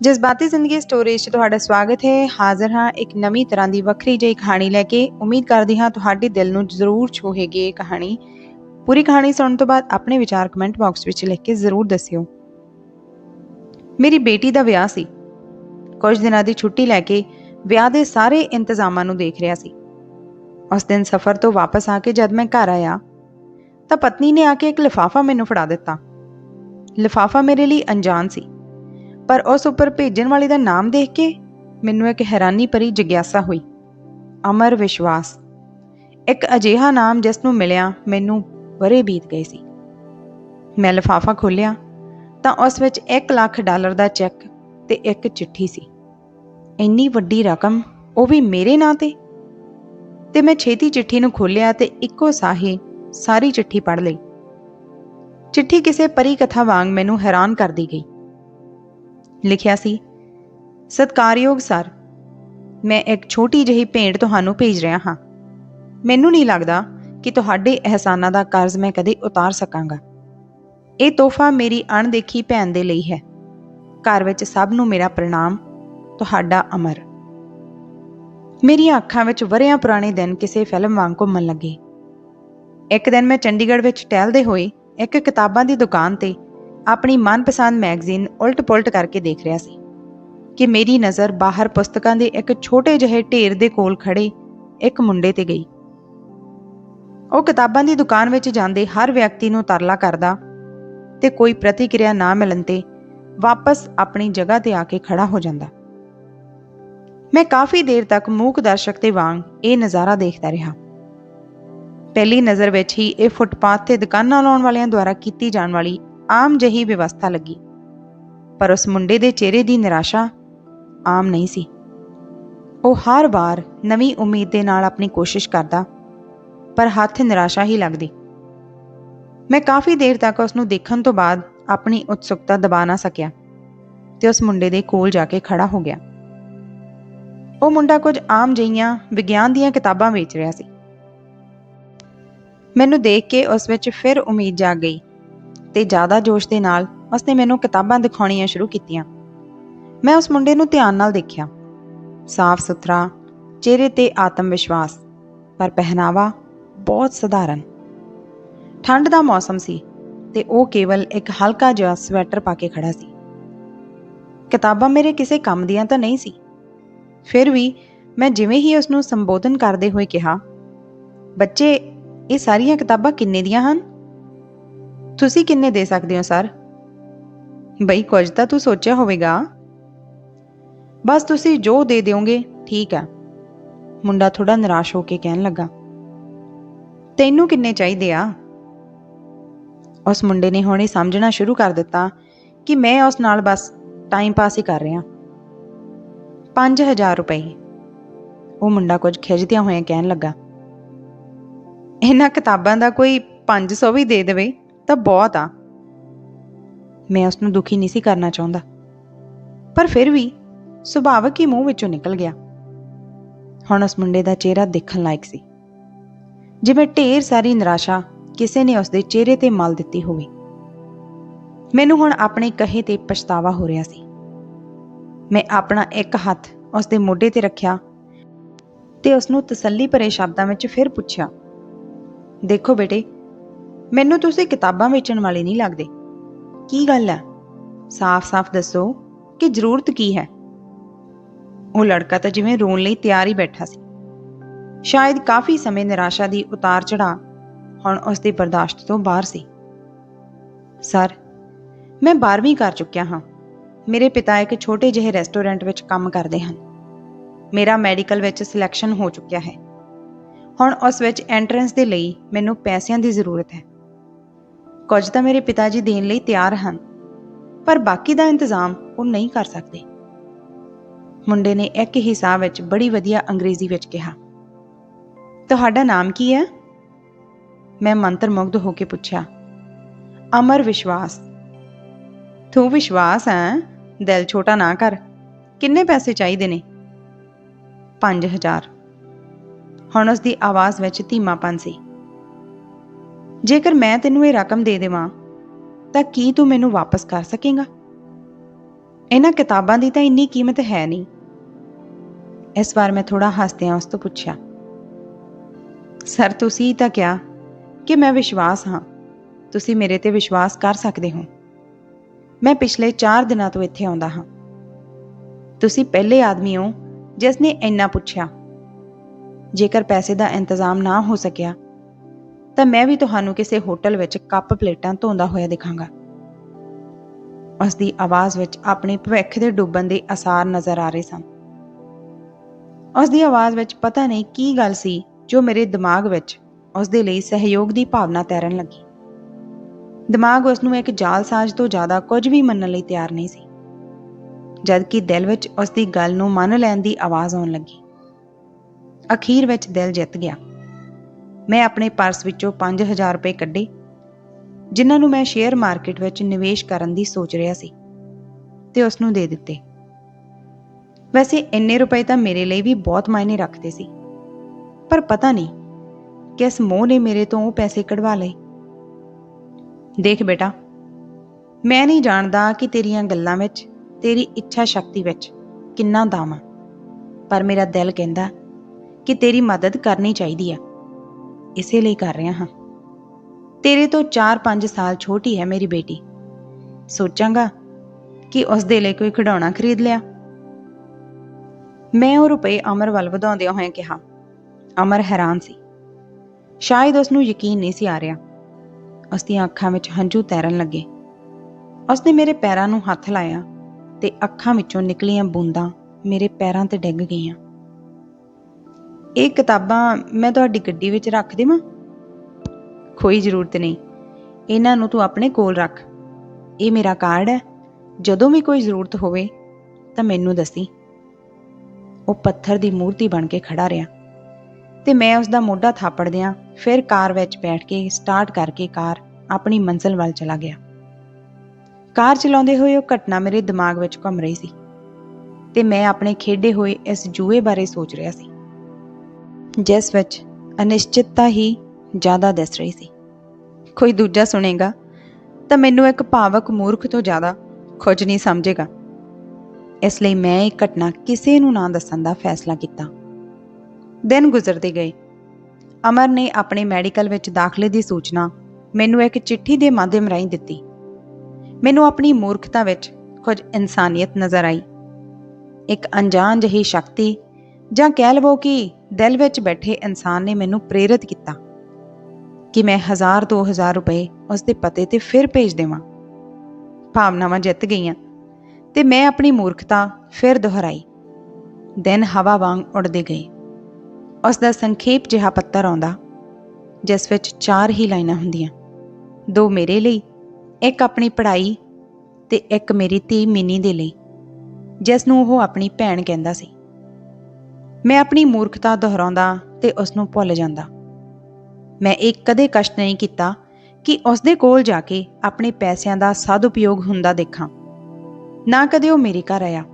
ਜਜ਼ਬਾਤੀ ਜ਼ਿੰਦਗੀ ਸਟੋਰੀ 'ਚ ਤੁਹਾਡਾ ਸਵਾਗਤ ਹੈ। ਹਾਜ਼ਰ ਹਾਂ ਇੱਕ ਨਵੀਂ ਤਰ੍ਹਾਂ ਦੀ ਵੱਖਰੀ ਜਿਹੀ ਕਹਾਣੀ ਲੈ ਕੇ। ਉਮੀਦ ਕਰਦੀ ਹਾਂ ਤੁਹਾਡੇ ਦਿਲ ਨੂੰ ਜ਼ਰੂਰ ਛੂਹੇਗੀ ਇਹ ਕਹਾਣੀ। ਪੂਰੀ ਕਹਾਣੀ ਸੁਣਨ ਤੋਂ ਬਾਅਦ ਆਪਣੇ ਵਿਚਾਰ ਕਮੈਂਟ ਬਾਕਸ ਵਿੱਚ ਲਿਖ ਕੇ ਜ਼ਰੂਰ ਦੱਸਿਓ। ਮੇਰੀ ਬੇਟੀ ਦਾ ਵਿਆਹ ਸੀ। ਕੁਝ ਦਿਨਾਂ ਦੀ ਛੁੱਟੀ ਲੈ ਕੇ ਵਿਆਹ ਦੇ ਸਾਰੇ ਇੰਤਜ਼ਾਮਾਂ ਨੂੰ ਦੇਖ ਰਿਹਾ ਸੀ। ਉਸ ਦਿਨ ਸਫ਼ਰ ਤੋਂ ਵਾਪਸ ਆ ਕੇ ਜਦ ਮੈਂ ਘਰ ਆਇਆ, ਤਾਂ ਪਤਨੀ ਨੇ ਆ ਕੇ ਇੱਕ ਲਿਫਾਫਾ ਮੈਨੂੰ ਫੜਾ ਦਿੱਤਾ। ਲਿਫਾਫਾ ਮੇਰੇ ਲਈ ਅਣਜਾਣ ਸੀ। ਪਰ ਉਸ ਉੱਪਰ ਭੇਜਣ ਵਾਲੇ ਦਾ ਨਾਮ ਦੇਖ ਕੇ ਮੈਨੂੰ ਇੱਕ ਹੈਰਾਨੀ ਭਰੀ ਜਿਗਿਆਸਾ ਹੋਈ। ਅਮਰ ਵਿਸ਼ਵਾਸ। ਇੱਕ ਅਜੀਹਾ ਨਾਮ ਜਿਸ ਨੂੰ ਮਿਲਿਆ ਮੈਨੂੰ ਬਰੇ ਬੀਤ ਗਏ ਸੀ। ਮੈਂ ਲਿਫਾਫਾ ਖੋਲ੍ਹਿਆ ਤਾਂ ਉਸ ਵਿੱਚ 1 ਲੱਖ ਡਾਲਰ ਦਾ ਚੈੱਕ ਤੇ ਇੱਕ ਚਿੱਠੀ ਸੀ। ਇੰਨੀ ਵੱਡੀ ਰਕਮ ਉਹ ਵੀ ਮੇਰੇ ਨਾਂ ਤੇ? ਤੇ ਮੈਂ ਛੇਤੀ ਚਿੱਠੀ ਨੂੰ ਖੋਲ੍ਹਿਆ ਤੇ ਇੱਕੋ ਸਾਹੇ ਸਾਰੀ ਚਿੱਠੀ ਪੜ੍ਹ ਲਈ। ਚਿੱਠੀ ਕਿਸੇ ਪਰੀ ਕਥਾ ਵਾਂਗ ਮੈਨੂੰ ਹੈਰਾਨ ਕਰਦੀ ਗਈ। ਲਿਖਿਆ ਸੀ, ਸਤਕਾਰਯੋਗ ਸਰ, ਮੈਂ ਇੱਕ ਛੋਟੀ ਜਿਹੀ ਭੇਂਟ ਤੁਹਾਨੂੰ ਭੇਜ ਰਿਹਾ ਹਾਂ। ਮੈਨੂੰ ਨਹੀਂ ਲੱਗਦਾ ਕਿ ਤੁਹਾਡੇ ਅਹਿਸਾਨਾਂ ਦਾ ਕਰਜ਼ ਮੈਂ ਕਦੇ ਉਤਾਰ ਸਕਾਂਗਾ। ਇਹ ਤੋਹਫਾ ਮੇਰੀ ਅਣਦੇਖੀ ਭੈਣ ਦੇ ਲਈ ਹੈ। ਘਰ ਵਿੱਚ ਸਭ ਨੂੰ ਮੇਰਾ ਪ੍ਰਣਾਮ, ਤੁਹਾਡਾ ਅਮਰ। ਮੇਰੀਆਂ ਅੱਖਾਂ ਵਿੱਚ ਵਰਿਆਂ ਪੁਰਾਣੇ ਦਿਨ ਕਿਸੇ ਫਿਲਮ ਵਾਂਗ ਘੁੰਮਣ ਲੱਗੇ। ਇੱਕ ਦਿਨ ਮੈਂ ਚੰਡੀਗੜ੍ਹ ਵਿੱਚ ਟਹਿਲਦੇ ਹੋਏ ਇੱਕ ਕਿਤਾਬਾਂ ਦੀ ਦੁਕਾਨ ਤੇ ਆਪਣੀ ਮਨਪਸੰਦ ਮੈਗਜ਼ੀਨ ਉਲਟ-ਪੁਲਟ ਕਰਕੇ ਦੇਖ ਰਿਹਾ ਸੀ ਕਿ ਮੇਰੀ ਨਜ਼ਰ ਬਾਹਰ ਪੁਸਤਕਾਂ ਦੇ ਇੱਕ ਛੋਟੇ ਜਿਹੇ ਢੇਰ ਦੇ ਕੋਲ ਖੜੇ ਇੱਕ ਮੁੰਡੇ ਤੇ ਗਈ। ਉਹ ਕਿਤਾਬਾਂ ਦੀ ਦੁਕਾਨ ਵਿੱਚ ਜਾਂਦੇ ਹਰ ਵਿਅਕਤੀ ਨੂੰ ਤਰਲਾ ਕਰਦਾ ਤੇ ਕੋਈ ਪ੍ਰਤੀਕਿਰਿਆ ਨਾ ਮਿਲਣ ਤੇ ਵਾਪਸ ਆਪਣੀ ਜਗ੍ਹਾ ਤੇ ਆ ਕੇ ਖੜਾ ਹੋ ਜਾਂਦਾ। ਮੈਂ ਕਾਫੀ ਦੇਰ ਤੱਕ ਮੂਕ ਦਰਸ਼ਕ ਦੇ ਵਾਂਗ ਇਹ ਨਜ਼ਾਰਾ ਦੇਖਦਾ ਰਿਹਾ। ਪਹਿਲੀ ਨਜ਼ਰ ਵਿੱਚ ਹੀ ਇਹ ਫੁੱਟਪਾਥ ਤੇ ਦੁਕਾਨਾਂ ਲਾਉਣ ਵਾਲਿਆਂ ਦੁਆਰਾ ਕੀਤੀ ਜਾਣ ਵਾਲੀ ਆਮ ਜਹੀ ਵਿਵਸਥਾ ਲੱਗੀ। ਪਰ ਉਸ ਮੁੰਡੇ ਦੇ ਚਿਹਰੇ ਦੀ ਨਿਰਾਸ਼ਾ ਆਮ ਨਹੀਂ ਸੀ। ਉਹ ਹਰ ਵਾਰ ਨਵੀਂ ਉਮੀਦ ਦੇ ਨਾਲ ਆਪਣੀ ਕੋਸ਼ਿਸ਼ ਕਰਦਾ, ਪਰ ਹੱਥ ਨਿਰਾਸ਼ਾ ਹੀ ਲੱਗਦੀ। ਮੈਂ ਕਾਫੀ ਦੇਰ ਤੱਕ ਉਸ ਨੂੰ ਦੇਖਣ ਤੋਂ ਬਾਅਦ ਆਪਣੀ ਉਤਸੁਕਤਾ ਦਬਾ ਨਾ ਸਕਿਆ ਤੇ ਉਸ ਮੁੰਡੇ ਦੇ ਕੋਲ ਜਾ ਕੇ ਖੜਾ ਹੋ ਗਿਆ। ਉਹ ਮੁੰਡਾ ਕੁਝ ਆਮ ਜਿਹੀਆਂ ਵਿਗਿਆਨ ਦੀਆਂ ਕਿਤਾਬਾਂ ਵੇਚ ਰਿਹਾ ਸੀ। ਮੈਨੂੰ ਦੇਖ ਕੇ ਉਸ ਵਿੱਚ ਫਿਰ ਉਮੀਦ ਜਾਗ ਗਈ ਤੇ ਜ਼ਿਆਦਾ ਜੋਸ਼ ਦੇ ਨਾਲ ਉਸਨੇ ਮੈਨੂੰ ਕਿਤਾਬਾਂ ਦਿਖਾਉਣੀਆਂ ਸ਼ੁਰੂ ਕੀਤੀਆਂ। ਮੈਂ ਉਸ ਮੁੰਡੇ ਨੂੰ ਧਿਆਨ ਨਾਲ ਦੇਖਿਆ। ਸਾਫ਼ ਸੁਥਰਾ, ਚਿਹਰੇ ਤੇ ਆਤਮ ਵਿਸ਼ਵਾਸ, ਪਰ ਪਹਿਨਾਵਾ ਬਹੁਤ ਸਧਾਰਨ। ਠੰਡ ਦਾ ਮੌਸਮ ਸੀ ਤੇ ਉਹ ਕੇਵਲ ਇੱਕ ਹਲਕਾ ਜਿਹਾ ਸਵੈਟਰ ਪਾ ਕੇ ਖੜਾ ਸੀ। ਕਿਤਾਬਾਂ ਮੇਰੇ ਕਿਸੇ ਕੰਮ ਦੀਆਂ ਤਾਂ ਨਹੀਂ ਸੀ। ਫਿਰ ਵੀ ਮੈਂ ਜਿਵੇਂ ਹੀ ਉਸ ਨੂੰ ਸੰਬੋਧਨ ਕਰਦੇ ਹੋਏ ਕਿਹਾ, ਬੱਚੇ, ਇਹ ਸਾਰੀਆਂ ਕਿਤਾਬਾਂ ਕਿੰਨੇ ਦੀਆਂ ਹਨ? ਤੁਸੀਂ ਕਿੰਨੇ ਦੇ ਸਕਦੇ ਹੋ, ਸਰ? ਬਈ, ਕੁਝ ਤਾਂ ਤੂੰ ਸੋਚਿਆ ਹੋਵੇਗਾ। ਬਸ ਤੁਸੀਂ ਜੋ ਦੇ ਦਿਓਗੇ, ਠੀਕ ਹੈ। ਮੁੰਡਾ ਥੋੜਾ ਨਿਰਾਸ਼ ਹੋ ਕੇ ਕਹਿਣ ਲੱਗਾ, ਤੈਨੂੰ ਕਿੰਨੇ ਚਾਹੀਦੇ ਆ? ਉਸ ਮੁੰਡੇ ਨੇ ਹੁਣੇ ਸਮਝਣਾ ਸ਼ੁਰੂ ਕਰ ਦਿੱਤਾ ਕਿ ਮੈਂ ਉਸ ਨਾਲ ਬਸ ਟਾਈਮ ਪਾਸ ਹੀ ਕਰ ਰਿਹਾ। 5000 ਰੁਪਏ। ਉਹ ਮੁੰਡਾ ਕੁਝ ਖਿਜਦਿਆਂ ਹੋਇਆਂ ਕਹਿਣ ਲੱਗਾ, ਇਹਨਾਂ ਕਿਤਾਬਾਂ ਦਾ ਕੋਈ 500 ਵੀ ਦੇ ਦੇਵੇ? ਤਾਂ ਬਹੁਤ ਆ। ਮੈਂ ਉਸ ਨੂੰ ਦੁਖੀ ਨਹੀਂ ਸੀ ਕਰਨਾ ਚਾਹੁੰਦਾ। ਪਰ ਫਿਰ ਵੀ ਸੁਭਾਵਕ ਹੀ ਮੂੰਹ ਵਿੱਚੋਂ ਨਿਕਲ ਗਿਆ। ਹੁਣ ਉਸ ਮੁੰਡੇ ਦਾ ਚਿਹਰਾ ਦੇਖਣ ਲਾਇਕ ਸੀ। ਜਿਵੇਂ ਢੇਰ ਸਾਰੀ ਨਿਰਾਸ਼ਾ ਕਿਸੇ ਨੇ ਉਸ ਦੇ ਚਿਹਰੇ ਤੇ ਮਲ ਦਿੱਤੀ ਹੋਵੇ। ਮੈਨੂੰ ਹੁਣ ਆਪਣੇ ਕਹੇ ਤੇ ਪਛਤਾਵਾ ਹੋ ਰਿਹਾ ਸੀ। ਮੈਂ ਆਪਣਾ ਇੱਕ ਹੱਥ ਉਸ ਦੇ ਮੋਢੇ ਤੇ ਰੱਖਿਆ ਤੇ ਉਸ ਨੂੰ ਤਸੱਲੀ ਭਰੇ ਸ਼ਬਦਾਂ ਵਿੱਚ ਫਿਰ ਪੁੱਛਿਆ, ਦੇਖੋ ਬੇਟੇ ਮੈਨੂੰ ਤੁਸੀਂ ਕਿਤਾਬਾਂ ਵੇਚਣ ਵਾਲੇ ਨਹੀਂ ਲੱਗਦੇ। ਕੀ ਗੱਲ ਹੈ ਸਾਫ਼-ਸਾਫ਼ ਦੱਸੋ ਕਿ ਜ਼ਰੂਰਤ ਕੀ ਹੈ? ਉਹ ਲੜਕਾ ਤਾਂ ਜਿਵੇਂ ਰੋਣ ਲਈ ਤਿਆਰ ਹੀ ਬੈਠਾ ਸੀ। ਸ਼ਾਇਦ ਕਾਫੀ ਸਮੇਂ ਨਿਰਾਸ਼ਾ ਦੀ ਉਤਾਰ ਚੜਾ ਹੁਣ ਉਸ ਦੇ ਬਰਦਾਸ਼ਤ ਤੋਂ ਬਾਹਰ ਸੀ। ਸਰ, ਮੈਂ 12ਵੀਂ ਕਰ ਚੁੱਕਿਆ ਹਾਂ। ਮੇਰੇ ਪਿਤਾ ਇੱਕ ਛੋਟੇ ਜਿਹੇ ਰੈਸਟੋਰੈਂਟ ਵਿੱਚ ਕੰਮ ਕਰਦੇ ਹਨ। ਮੇਰਾ ਮੈਡੀਕਲ ਵਿੱਚ ਸਿਲੈਕਸ਼ਨ ਹੋ ਚੁੱਕਿਆ ਹੈ। ਹੁਣ ਉਸ ਵਿੱਚ ਐਂਟਰੈਂਸ ਦੇ ਲਈ ਮੈਨੂੰ ਪੈਸਿਆਂ ਦੀ ਜ਼ਰੂਰਤ ਹੈ। ਕੁਝ ਤਾਂ ਮੇਰੇ ਪਿਤਾ ਜੀ ਦੇਣ ਲਈ ਤਿਆਰ ਹਨ, ਪਰ ਬਾਕੀ ਦਾ ਇੰਤਜ਼ਾਮ ਉਹ ਨਹੀਂ ਕਰ ਸਕਦੇ। ਮੁੰਡੇ ਨੇ ਇੱਕ ਹੀ ਸਾਹ ਵਿੱਚ ਬੜੀ ਵਧੀਆ ਅੰਗਰੇਜ਼ੀ ਵਿੱਚ ਕਿਹਾ, ਤੁਹਾਡਾ ਨਾਮ ਕੀ ਹੈ? ਮੈਂ ਮੰਤਰਮੁਗਧ ਹੋ ਕੇ ਪੁੱਛਿਆ, ਅਮਰ ਵਿਸ਼ਵਾਸ। ਤੂੰ ਵਿਸ਼ਵਾਸ ਹੈ? ਦਿਲ ਛੋਟਾ ਨਾ ਕਰ। ਕਿੰਨੇ ਪੈਸੇ ਚਾਹੀਦੇ ਨੇ? 5000 ਹੁਣ ਉਸ ਦੀ ਆਵਾਜ਼ ਵਿੱਚ ਧੀਮਾਪਨ ਸੀ। ਜੇਕਰ ਮੈਂ ਤੈਨੂੰ ਇਹ ਰਕਮ ਦੇ ਦੇਵਾਂ, ਤਾਂ ਕੀ ਤੂੰ ਮੈਨੂੰ ਵਾਪਸ ਕਰ ਸਕੇਂਗਾ? ਇਹਨਾਂ ਕਿਤਾਬਾਂ ਦੀ ਤਾਂ ਇੰਨੀ ਕੀਮਤ ਹੈ ਨਹੀਂ। ਇਸ ਵਾਰ ਮੈਂ ਥੋੜਾ ਹੱਸਦਿਆਂ ਉਸ ਤੋਂ ਪੁੱਛਿਆ, ਸਰ, ਤੁਸੀਂ ਤਾਂ ਕਿਹਾ ਕਿ ਮੈਂ ਵਿਸ਼ਵਾਸ ਹਾਂ। ਤੁਸੀਂ ਮੇਰੇ ਤੇ ਵਿਸ਼ਵਾਸ ਕਰ ਸਕਦੇ ਹੋ। ਮੈਂ ਪਿਛਲੇ 4 ਦਿਨਾਂ ਤੋਂ ਇੱਥੇ ਆਉਂਦਾ ਹਾਂ। ਤੁਸੀਂ ਪਹਿਲੇ ਆਦਮੀ ਹੋ ਜਿਸ ਨੇ ਇੰਨਾ ਪੁੱਛਿਆ। ਜੇਕਰ ਪੈਸੇ ਦਾ ਇੰਤਜ਼ਾਮ ਨਾ ਹੋ ਸਕਿਆ ਤਾਂ ਮੈਂ ਵੀ ਤੁਹਾਨੂੰ ਕਿਸੇ ਹੋਟਲ ਵਿੱਚ ਕੱਪ ਪਲੇਟਾਂ ਧੋਂਦਾ ਹੋਇਆ ਦਿਖਾਂਗਾ। ਉਸ ਦੀ ਆਵਾਜ਼ ਵਿੱਚ ਆਪਣੇ ਭਵਿੱਖ ਦੇ ਡੁੱਬਣ ਦੇ ਅਸਾਰ ਨਜ਼ਰ ਆ ਰਹੇ ਸਨ। ਉਸ ਦੀ ਆਵਾਜ਼ ਵਿੱਚ ਪਤਾ ਨਹੀਂ ਕੀ ਗੱਲ ਸੀ ਜੋ ਮੇਰੇ ਦਿਮਾਗ ਵਿੱਚ ਉਸ ਦੇ ਲਈ ਸਹਿਯੋਗ ਦੀ ਭਾਵਨਾ ਤੈਰਨ ਲੱਗੀ। ਦਿਮਾਗ ਉਸ ਨੂੰ ਇੱਕ ਜਾਲਸਾਜ਼ ਤੋਂ ਜ਼ਿਆਦਾ ਕੁਝ ਵੀ ਮੰਨਣ ਲਈ ਤਿਆਰ ਨਹੀਂ ਸੀ। ਜਦਕਿ ਦਿਲ ਵਿੱਚ ਉਸ ਦੀ ਗੱਲ ਨੂੰ ਮੰਨ ਲੈਣ ਦੀ ਆਵਾਜ਼ ਆਉਣ ਲੱਗੀ। ਅਖੀਰ ਵਿੱਚ ਦਿਲ ਜਿੱਤ ਗਿਆ। ਮੈਂ ਆਪਣੇ ਪਰਸ ਵਿੱਚੋਂ 5000 ਰੁਪਏ ਕੱਢੇ, ਜਿਨ੍ਹਾਂ ਨੂੰ ਮੈਂ ਸ਼ੇਅਰ ਮਾਰਕੀਟ ਵਿੱਚ ਨਿਵੇਸ਼ ਕਰਨ ਦੀ ਸੋਚ ਰਿਹਾ ਸੀ ਤੇ ਉਸ ਨੂੰ ਦੇ ਦਿੱਤੇ। ਵੈਸੇ ਇੰਨੇ ਰੁਪਏ ਤਾਂ ਮੇਰੇ ਲਈ ਵੀ ਬਹੁਤ ਮਾਇਨੇ ਰੱਖਦੇ ਸੀ, ਪਰ ਪਤਾ ਨਹੀਂ ਕਿਸ ਮੋਹ ਨੇ ਮੇਰੇ ਤੋਂ ਉਹ ਪੈਸੇ ਕਢਵਾ ਲਏ। ਦੇਖ ਬੇਟਾ, ਮੈਂ ਨਹੀਂ ਜਾਣਦਾ ਕਿ ਤੇਰੀਆਂ ਗੱਲਾਂ ਵਿੱਚ, ਤੇਰੀ ਇੱਛਾ ਸ਼ਕਤੀ ਵਿੱਚ ਕਿੰਨਾ ਦਮ ਆ ਪਰ ਮੇਰਾ ਦਿਲ ਕਹਿੰਦਾ ਕਿ ਤੇਰੀ ਮਦਦ ਕਰਨੀ ਚਾਹੀਦੀ ਆ। ਇਸੇ ਲਈ ਕਰ ਰਿਹਾ ਹਾਂ। ਤੇਰੇ ਤੋਂ 4-5 ਸਾਲ ਛੋਟੀ ਹੈ ਮੇਰੀ ਬੇਟੀ। ਸੋਚਾਂਗਾ ਕਿ ਉਸ ਦੇ ਲਈ ਕੋਈ ਖਿਡੌਣਾ ਖਰੀਦ ਲਿਆ। ਮੈਂ ਉਹ ਰੁਪਏ ਅਮਰ ਵੱਲ ਵਧਾਉਂਦਿਆਂ ਹੋਇਆਂ ਕਿਹਾ। ਅਮਰ ਹੈਰਾਨ ਸੀ। ਸ਼ਾਇਦ ਉਸ ਨੂੰ ਯਕੀਨ ਨਹੀਂ ਸੀ ਆ ਰਿਹਾ। ਉਸ ਦੀਆਂ ਅੱਖਾਂ ਵਿੱਚ ਹੰਝੂ ਤੈਰਨ ਲੱਗੇ। ਉਸ ਨੇ ਮੇਰੇ ਪੈਰਾਂ ਨੂੰ ਹੱਥ ਲਾਇਆ ਤੇ ਅੱਖਾਂ ਵਿੱਚੋਂ ਨਿਕਲੀਆਂ ਬੂੰਦਾਂ ਮੇਰੇ ਪੈਰਾਂ ਤੇ ਡਿੱਗ ਗਈਆਂ। ਇਹ ਕਿਤਾਬਾਂ ਮੈਂ ਤੁਹਾਡੀ ਗੱਡੀ ਵਿੱਚ ਰੱਖ ਦੇਵਾਂ? ਕੋਈ ਜ਼ਰੂਰਤ ਨਹੀਂ। ਇਹਨਾਂ ਨੂੰ ਤੂੰ ਆਪਣੇ ਕੋਲ ਰੱਖ। ਇਹ ਮੇਰਾ ਕਾਰਡ ਹੈ। ਜਦੋਂ ਵੀ ਕੋਈ ਜ਼ਰੂਰਤ ਹੋਵੇ, ਤਾਂ ਮੈਨੂੰ ਦੱਸੀ। ਉਹ ਪੱਥਰ ਦੀ ਮੂਰਤੀ ਬਣ ਕੇ ਖੜਾ ਰਿਹਾ। ਤੇ ਮੈਂ ਉਸ ਦਾ ਮੋਢਾ ਥਾਪੜਦਿਆਂ ਫਿਰ ਕਾਰ ਵਿੱਚ ਬੈਠ ਕੇ ਸਟਾਰਟ ਕਰਕੇ ਕਾਰ ਆਪਣੀ ਮੰਜ਼ਿਲ ਵੱਲ ਚਲਾ ਗਿਆ। ਕਾਰ ਚਲਾਉਂਦੇ ਹੋਏ ਉਹ ਘਟਨਾ ਮੇਰੇ ਦਿਮਾਗ ਵਿੱਚ ਘੁੰਮ ਰਹੀ ਸੀ। ਤੇ ਮੈਂ ਆਪਣੇ ਖੇਡੇ ਹੋਏ ਇਸ ਜੂਏ ਬਾਰੇ ਸੋਚ ਰਿਹਾ ਸੀ। ਜਿਸ ਵਿੱਚ ਅਨਿਸ਼ਚਿਤਤਾ ਹੀ ਜ਼ਿਆਦਾ ਦਿਸ ਰਹੀ ਸੀ। ਕੋਈ ਦੂਜਾ ਸੁਣੇਗਾ ਤਾਂ ਮੈਨੂੰ ਇੱਕ ਭਾਵਕ ਮੂਰਖ ਤੋਂ ਜ਼ਿਆਦਾ ਖੁਝ ਨਹੀਂ ਸਮਝੇਗਾ। ਇਸ ਲਈ ਮੈਂ ਇਹ ਘਟਨਾ ਕਿਸੇ ਨੂੰ ਨਾ ਦੱਸਣ ਦਾ ਫੈਸਲਾ ਕੀਤਾ। ਦਿਨ ਗੁਜ਼ਰਦੇ ਗਏ। ਅਮਰ ਨੇ ਆਪਣੇ ਮੈਡੀਕਲ ਵਿੱਚ ਦਾਖਲੇ ਦੀ ਸੂਚਨਾ ਮੈਨੂੰ ਇੱਕ ਚਿੱਠੀ ਦੇ ਮਾਧਿਅਮ ਰਾਹੀਂ ਦਿੱਤੀ। ਮੈਨੂੰ ਆਪਣੀ ਮੂਰਖਤਾ ਵਿੱਚ ਕੁਝ ਇਨਸਾਨੀਅਤ ਨਜ਼ਰ ਆਈ। ਇੱਕ ਅਣਜਾਣ ਜਿਹੀ ਸ਼ਕਤੀ ਜਾਂ ਕਹਿ ਲਵੋ ਕਿ ਦਿਲ ਵਿੱਚ ਬੈਠੇ ਇਨਸਾਨ ਨੇ ਮੈਨੂੰ ਪ੍ਰੇਰਿਤ ਕੀਤਾ ਕਿ ਮੈਂ 1000 2000 ਰੁਪਏ ਉਸ ਦੇ ਪਤੇ ਤੇ ਫਿਰ ਭੇਜ ਦੇਵਾਂ। ਭਾਵਨਾਵਾਂ ਜਿੱਤ ਗਈਆਂ ਤੇ ਮੈਂ ਆਪਣੀ ਮੂਰਖਤਾ ਫਿਰ ਦੁਹਰਾਈ। ਦਿਨ ਹਵਾ ਵਾਂਗ ਉੜਦੇ ਗਏ। ਉਸ ਦਾ ਸੰਖੇਪ ਜਿਹਾ ਪੱਤਰ ਆਉਂਦਾ, ਜਿਸ ਵਿੱਚ ਚਾਰ ਹੀ ਲਾਈਨਾਂ ਹੁੰਦੀਆਂ। ਦੋ ਮੇਰੇ ਲਈ, ਇੱਕ ਆਪਣੀ ਪੜ੍ਹਾਈ ਤੇ ਇੱਕ ਮੇਰੀ ਧੀ ਮਿੰਨੀ ਦੇ ਲਈ, ਜਿਸ ਨੂੰ ਉਹ ਆਪਣੀ ਭੈਣ ਕਹਿੰਦਾ ਸੀ। ਮੈਂ ਆਪਣੀ ਮੂਰਖਤਾ ਦੁਹਰਾਉਂਦਾ ਤੇ ਉਸ ਨੂੰ ਭੁੱਲ ਜਾਂਦਾ। ਮੈਂ ਇਹ ਕਦੇ ਕਸ਼ਟ ਨਹੀਂ ਕੀਤਾ ਕਿ ਉਸ ਦੇ ਕੋਲ ਜਾ ਕੇ ਆਪਣੇ ਪੈਸਿਆਂ ਦਾ ਸਦਉਪਯੋਗ ਹੁੰਦਾ ਦੇਖਾਂ। ਨਾ ਕਦੇ ਉਹ ਮੇਰੇ ਘਰ ਆਇਆ।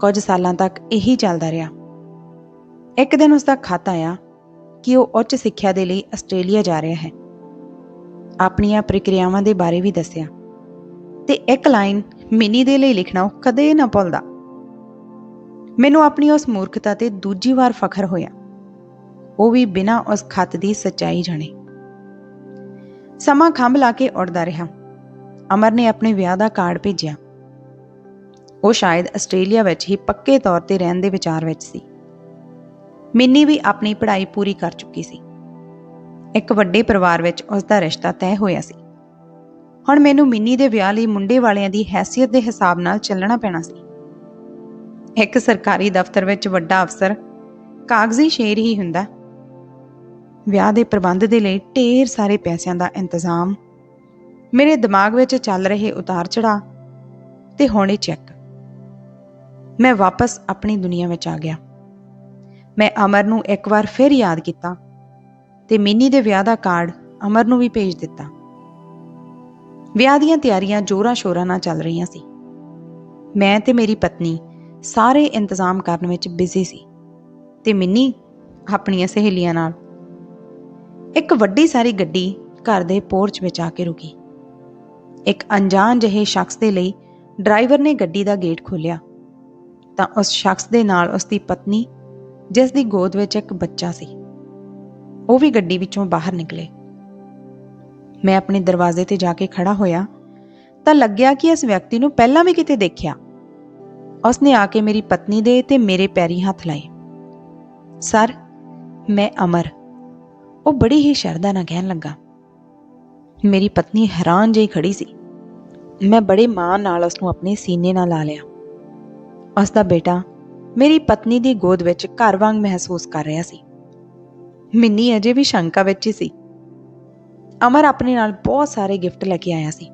ਕੁਝ ਸਾਲਾਂ ਤੱਕ ਇਹੀ ਚੱਲਦਾ ਰਿਹਾ। ਇੱਕ ਦਿਨ ਉਸ ਦਾ ਖਤ ਆਇਆ ਕਿ ਉਹ ਉੱਚ ਸਿੱਖਿਆ ਦੇ ਲਈ ਆਸਟ੍ਰੇਲੀਆ ਜਾ ਰਿਹਾ ਹੈ। ਆਪਣੀਆਂ ਪ੍ਰਕਿਰਿਆਵਾਂ ਦੇ ਬਾਰੇ ਵੀ ਦੱਸਿਆ। ਤੇ ਇੱਕ ਲਾਈਨ ਮਿਨੀ ਦੇ ਲਈ ਲਿਖਣਾ ਉਹ ਕਦੇ ਨਾ ਭੁੱਲਦਾ। ਮੈਨੂੰ ਆਪਣੀ ਉਸ ਮੂਰਖਤਾ ਤੇ ਦੂਜੀ ਵਾਰ ਫਖਰ ਹੋਇਆ। ਉਹ ਵੀ ਬਿਨਾਂ ਉਸ ਖਤ ਦੀ ਸੱਚਾਈ ਜਾਣੇ। ਸਮਾਂ ਖੰਭ ਲਾ ਕੇ ਉੜਦਾ ਰਿਹਾ। ਅਮਰ ਨੇ ਆਪਣੇ ਵਿਆਹ ਦਾ ਕਾਰਡ ਭੇਜਿਆ। ਉਹ ਸ਼ਾਇਦ ਆਸਟ੍ਰੇਲੀਆ ਵਿੱਚ ਹੀ ਪੱਕੇ ਤੌਰ ਤੇ ਰਹਿਣ ਦੇ ਵਿਚਾਰ ਵਿੱਚ ਸੀ। ਮਿੰਨੀ ਵੀ ਆਪਣੀ ਪੜ੍ਹਾਈ ਪੂਰੀ ਕਰ ਚੁੱਕੀ ਸੀ। ਇੱਕ ਵੱਡੇ ਪਰਿਵਾਰ ਵਿੱਚ ਉਸ ਦਾ ਰਿਸ਼ਤਾ ਤੈਅ ਹੋਇਆ ਸੀ। ਹੁਣ ਮੈਨੂੰ ਮਿੰਨੀ ਦੇ ਵਿਆਹ ਲਈ ਮੁੰਡੇ ਵਾਲਿਆਂ ਦੀ ਹੈਸੀਅਤ ਦੇ ਹਿਸਾਬ ਨਾਲ ਚੱਲਣਾ ਪੈਣਾ ਸੀ। ਇੱਕ ਸਰਕਾਰੀ ਦਫ਼ਤਰ ਵਿੱਚ ਵੱਡਾ ਅਫਸਰ ਕਾਗਜ਼ੀ ਸ਼ੇਰ ਹੀ ਹੁੰਦਾ। ਵਿਆਹ ਦੇ ਪ੍ਰਬੰਧ ਦੇ ਲਈ ਢੇਰ ਸਾਰੇ ਪੈਸਿਆਂ ਦਾ ਇੰਤਜ਼ਾਮ। ਮੇਰੇ ਦਿਮਾਗ ਵਿੱਚ ਚੱਲ ਰਹੇ ਉਤਾਰ ਚੜਾ ਤੇ ਹੁਣੇ ਚੈੱਕ। ਮੈਂ ਵਾਪਸ ਆਪਣੀ ਦੁਨੀਆ ਵਿੱਚ ਆ ਗਿਆ। ਮੈਂ ਅਮਰ ਨੂੰ ਇੱਕ ਵਾਰ ਫਿਰ ਯਾਦ ਕੀਤਾ ਤੇ ਮਿੰਨੀ ਦੇ ਵਿਆਹ ਦਾ ਕਾਰਡ ਅਮਰ ਨੂੰ ਵੀ ਭੇਜ ਦਿੱਤਾ। ਵਿਆਹ ਦੀਆਂ ਤਿਆਰੀਆਂ ਜੋਰਾਂ ਸ਼ੋਰਾਂ ਨਾਲ ਚੱਲ ਰਹੀਆਂ ਸੀ। ਮੈਂ ਤੇ ਮੇਰੀ ਪਤਨੀ ਸਾਰੇ ਇੰਤਜ਼ਾਮ ਕਰਨ ਵਿੱਚ ਬਿਜ਼ੀ ਸੀ ਤੇ ਮਿੰਨੀ ਆਪਣੀਆਂ ਸਹੇਲੀਆਂ ਨਾਲ। ਇੱਕ ਵੱਡੀ ਸਾਰੀ ਗੱਡੀ ਘਰ ਦੇ ਪੋਰਚ ਵਿੱਚ ਆ ਕੇ ਰੁਕੀ। ਇੱਕ ਅਣਜਾਣ ਜਿਹੇ ਸ਼ਖਸ ਦੇ ਲਈ ਡਰਾਈਵਰ ਨੇ ਗੱਡੀ ਦਾ ਗੇਟ ਖੋਲ੍ਹਿਆ। ਤਾਂ ਉਸ ਸ਼ਖਸ ਦੇ ਨਾਲ ਉਸ ਦੀ ਪਤਨੀ, ਜਿਸ ਦੀ ਗੋਦ ਵਿੱਚ ਇੱਕ ਬੱਚਾ ਸੀ, ਉਹ ਵੀ ਗੱਡੀ ਵਿੱਚੋਂ ਬਾਹਰ ਨਿਕਲੇ। ਮੈਂ ਆਪਣੇ ਦਰਵਾਜ਼ੇ ਤੇ ਜਾ ਕੇ ਖੜਾ ਹੋਇਆ ਤਾਂ ਲੱਗਿਆ ਕਿ ਇਸ ਵਿਅਕਤੀ ਨੂੰ ਪਹਿਲਾਂ ਵੀ ਕਿਤੇ ਦੇਖਿਆ। ਉਸਨੇ ਆ ਕੇ ਮੇਰੀ ਪਤਨੀ ਦੇ ਤੇ ਮੇਰੇ ਪੈਰੀ ਹੱਥ ਲਾਏ। ਸਰ, ਮੈਂ ਅਮਰ। ਉਹ ਬੜੀ ਹੀ ਸ਼ਰਧਾ ਨਾਲ ਕਹਿਣ ਲੱਗਾ। ਮੇਰੀ ਪਤਨੀ ਹੈਰਾਨ ਜਿਹੀ ਖੜੀ ਸੀ। ਮੈਂ ਬੜੇ ਮਾਣ ਨਾਲ ਉਸ ਨੂੰ ਆਪਣੇ ਸੀਨੇ ਨਾਲ ਲਾ ਲਿਆ। ਉਸ ਦਾ ਬੇਟਾ ਮੇਰੀ ਪਤਨੀ ਦੀ ਗੋਦ ਵਿੱਚ ਘਰ ਵਾਂਗ ਮਹਿਸੂਸ ਕਰ ਰਿਹਾ ਸੀ। ਮਿੰਨੀ ਅਜੇ ਵੀ ਸ਼ੰਕਾ ਵਿੱਚ ਹੀ ਸੀ। ਅਮਰ ਆਪਣੇ ਨਾਲ ਬਹੁਤ ਸਾਰੇ ਗਿਫਟ ਲੈ ਕੇ ਆਇਆ ਸੀ।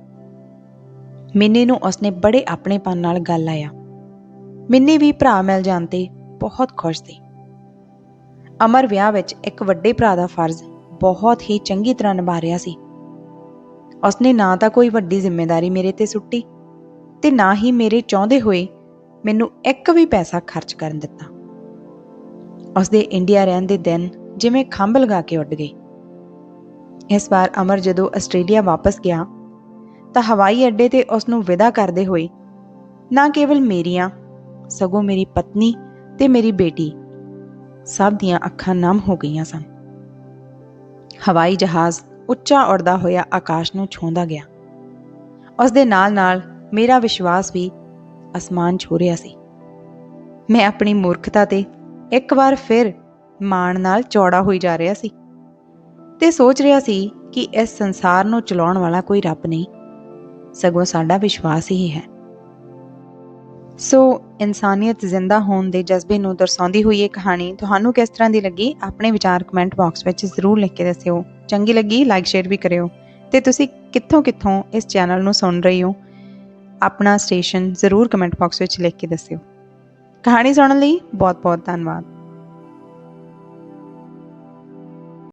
ਮਿੰਨੀ ਨੂੰ ਉਸਨੇ ਬੜੇ ਆਪਣੇਪਨ ਨਾਲ ਗੱਲ ਲਾਇਆ ਮਿੰਨੀ ਵੀ ਭਰਾ ਮਿਲ ਜਾਣ ਤੇ ਬਹੁਤ ਖੁਸ਼ ਸੀ। ਅਮਰ ਵਿਆਹ ਵਿੱਚ ਇੱਕ ਵੱਡੇ ਭਰਾ ਦਾ ਫਰਜ਼ ਬਹੁਤ ਹੀ ਚੰਗੀ ਤਰ੍ਹਾਂ ਨਿਭਾ ਰਿਹਾ ਸੀ। ਉਸਨੇ ਨਾ ਤਾਂ ਕੋਈ ਵੱਡੀ ਜ਼ਿੰਮੇਵਾਰੀ ਮੇਰੇ ਤੇ ਸੁੱਟੀ ਤੇ ਨਾ ਹੀ ਮੇਰੇ ਚਾਹੁੰਦੇ ਹੋਏ ਮੈਨੂੰ ਇੱਕ ਵੀ ਪੈਸਾ ਖਰਚ ਕਰਨ ਦਿੱਤਾ। ਉਸਦੇ ਇੰਡੀਆ ਰਹਿਣ ਦੇ ਦਿਨ ਜਿਵੇਂ ਖੰਭ ਲਗਾ ਕੇ ਉੱਡ ਗਏ। ਇਸ ਵਾਰ ਅਮਰ ਜਦੋਂ ਆਸਟ੍ਰੇਲੀਆ ਵਾਪਸ ਗਿਆ ਤਾਂ ਹਵਾਈ ਅੱਡੇ ਤੇ ਉਸ ਨੂੰ ਵਿਦਾ ਕਰਦੇ ਹੋਏ ਨਾ ਕੇਵਲ ਮੇਰੀਆਂ ਸਗੋਂ ਮੇਰੀ ਪਤਨੀ ਤੇ ਮੇਰੀ ਬੇਟੀ ਸਭ ਦੀਆਂ ਅੱਖਾਂ ਨਮ ਹੋ ਗਈਆਂ ਸਨ। ਹਵਾਈ ਜਹਾਜ਼ ਉੱਚਾ ਉੜਦਾ ਹੋਇਆ ਆਕਾਸ਼ ਨੂੰ ਛੂੰਹਦਾ ਗਿਆ। ਉਸ ਦੇ ਨਾਲ-ਨਾਲ ਮੇਰਾ ਵਿਸ਼ਵਾਸ ਵੀ ਅਸਮਾਨ ਛੂ ਰਿਹਾ ਸੀ। ਮੈਂ ਆਪਣੀ ਮੂਰਖਤਾ ਤੇ ਇੱਕ ਵਾਰ ਫਿਰ ਮਾਣ ਨਾਲ ਚੌੜਾ ਹੋਈ ਜਾ ਰਿਹਾ ਸੀ ਤੇ ਸੋਚ ਰਿਹਾ ਸੀ ਕਿ ਇਸ ਸੰਸਾਰ ਨੂੰ ਚਲਾਉਣ ਵਾਲਾ ਕੋਈ ਰੱਬ ਨਹੀਂ, ਸਗੋਂ ਸਾਡਾ ਵਿਸ਼ਵਾਸ ਹੀ ਹੈ। ਸੋ ਇਨਸਾਨੀਅਤ ਜ਼ਿੰਦਾ ਹੋਣ ਦੇ ਜਜ਼ਬੇ ਨੂੰ ਦਰਸਾਉਂਦੀ ਹੋਈ ਇਹ ਕਹਾਣੀ ਤੁਹਾਨੂੰ ਕਿਸ ਤਰ੍ਹਾਂ ਦੀ ਲੱਗੀ? ਆਪਣੇ ਵਿਚਾਰ ਕਮੈਂਟ ਬਾਕਸ ਵਿੱਚ ਜ਼ਰੂਰ ਲਿਖ ਕੇ ਦੱਸਿਓ। ਚੰਗੀ ਲੱਗੀ? ਲਾਈਕ ਸ਼ੇਅਰ ਵੀ ਕਰਿਓ। ਤੇ ਤੁਸੀਂ ਕਿੱਥੋਂ ਕਿੱਥੋਂ ਇਸ ਚੈਨਲ ਨੂੰ ਸੁਣ ਰਹੇ ਹੋ? ਆਪਣਾ ਸਟੇਸ਼ਨ ਜ਼ਰੂਰ ਕਮੈਂਟ ਬਾਕਸ ਵਿੱਚ ਲਿਖ ਕੇ ਦੱਸਿਓ। ਕਹਾਣੀ ਸੁਣਨ ਲਈ ਬਹੁਤ ਬਹੁਤ ਧੰਨਵਾਦ।